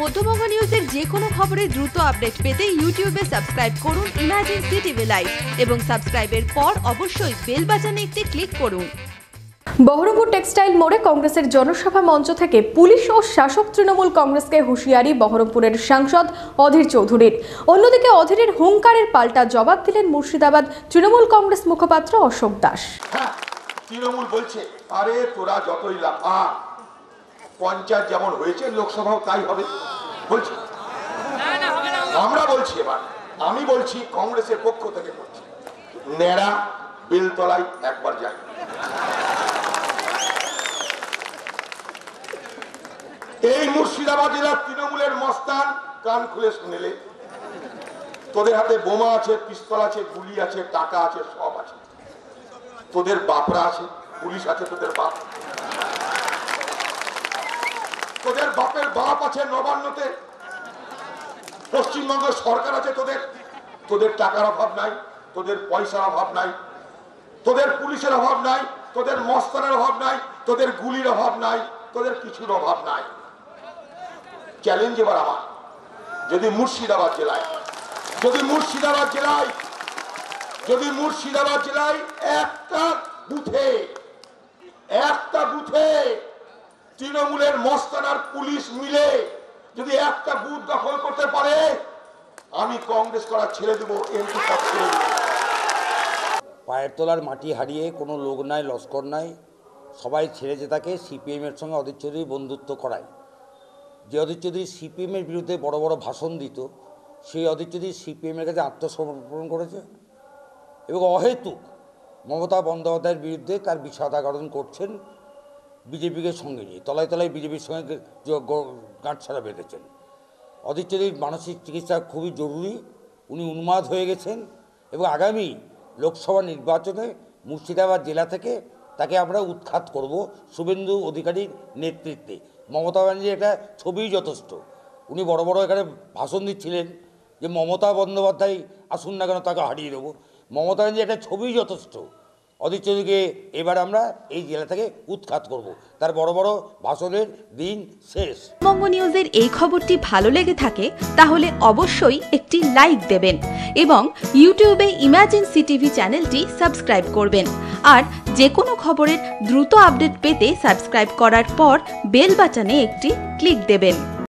মধ্যবঙ্গ নিউজের যে কোনো খবরের দ্রুত আপডেট পেতে ইউটিউবে সাবস্ক্রাইব করুন ইমাজিন সিটিভি লাইভ এবং সাবস্ক্রাইবের পর অবশ্যই বেল বাটনে একটি ক্লিক করুন। বহরমপুর টেক্সটাইল মোড়ে কংগ্রেসের জনসভা মঞ্চ থেকে পুলিশ ও শাসক তৃণমূল কংগ্রেসকে হুঁশিয়ারি বহরমপুরের সাংসদ অধীর চৌধুরীর। অন্যদিকে অধীরের হুঙ্কারের পাল্টা জবাব দিলেন মুর্শিদাবাদ তৃণমূল কংগ্রেস মুখপাত্র অশোক দাস। হ্যাঁ তৃণমূল বলছে আরে তোরা যতই লাফা পঞ্চায়েত যেমন হয়েছে লোকসভাও তাই হবে। বলছে? আমরা বলছি এবার আমি বলছি কংগ্রেসের পক্ষ থেকে বলছি নেড়া বেলতলায় একবার যাই। এই মুর্শিদাবাদ জেলার তৃণমূলের মস্তান কান খুলে শুনেলে তোদের হাতে বোমা আছে পিস্তল আছে গুলি আছে টাকা আছে সব আছে। তোদের বাপরা আছে পুলিশ আছে তোদের বাপ। তোদের বাপের বাপ আছে নবান্নতে। পশ্চিমবঙ্গ সরকার আছে তোদের। তোদের টাকার অভাব নাই, তোদের পয়সার অভাব নাই, তোদের পুলিশের অভাব নাই, তোদের মস্তানের অভাব নাই, তোদের গুলির অভাব নাই, তোদের কিছুর অভাব নাই। চ্যালেঞ্জ এবার আমার। যদি মুর্শিদাবাদ জেলায়, যদি মুর্শিদাবাদ জেলায়, যদি মুর্শিদাবাদ জেলায় একটা বুথে একটা বুথে তৃণমূলের মস্তানার পুলিশ মিলে যদি একটা বুথ দখল করতে পারে, আমি কংগ্রেস করা ছেড়ে দেবো, এমপি পায়ের তলার মাটি হারিয়ে কোনো লোক নাই, লস্কর নাই, সবাই ছেড়ে যে তাকে সিপিএমের সঙ্গে অধীর চৌধুরী বন্ধুত্ব করায়। যে অধীর চৌধুরী সিপিএমের বিরুদ্ধে বড় বড় ভাষণ দিত, সেই অধীর চৌধুরী সিপিএমের কাছে আত্মসমর্পণ করেছে এবং অহেতুক মমতা বন্দ্যোপাধ্যায়ের বিরুদ্ধে তার বিষাদাকরণ করছেন বিজেপিকে সঙ্গে নিয়ে, তলায় তলায় বিজেপির সঙ্গে গাঁটছাড়া বেঁধেছেন। অধীর মানসিক চিকিৎসা খুবই জরুরি, উনি উন্মাদ হয়ে গেছেন এবং আগামী লোকসভা নির্বাচনে মুর্শিদাবাদ জেলা থেকে তাকে আমরা উৎখাত করব শুভেন্দু অধিকারীর নেতৃত্বে। মমতা ব্যানার্জির একটা ছবিই যথেষ্ট। উনি বড় বড় এখানে ভাষণ দিচ্ছিলেন যে মমতা বন্দ্যোপাধ্যায় আসুন না কেন, তাকে হারিয়ে দেবো। মমতা ব্যানার্জির একটা ছবিই যথেষ্ট। অধীর চৌধুরীকে এবার আমরা এই জেলা থেকে উৎখাত করব। তার বড় বড় ভাষণের দিন শেষ। বঙ্গ নিউজের এই খবরটি ভালো লেগে থাকে, তাহলে অবশ্যই একটি লাইক দেবেন এবং ইউটিউবে ইমাজিন সিটিভি চ্যানেলটি সাবস্ক্রাইব করবেন। আর যে কোনো খবরের দ্রুত আপডেট পেতে সাবস্ক্রাইব করার পর বেল বাটনে একটি ক্লিক দেবেন।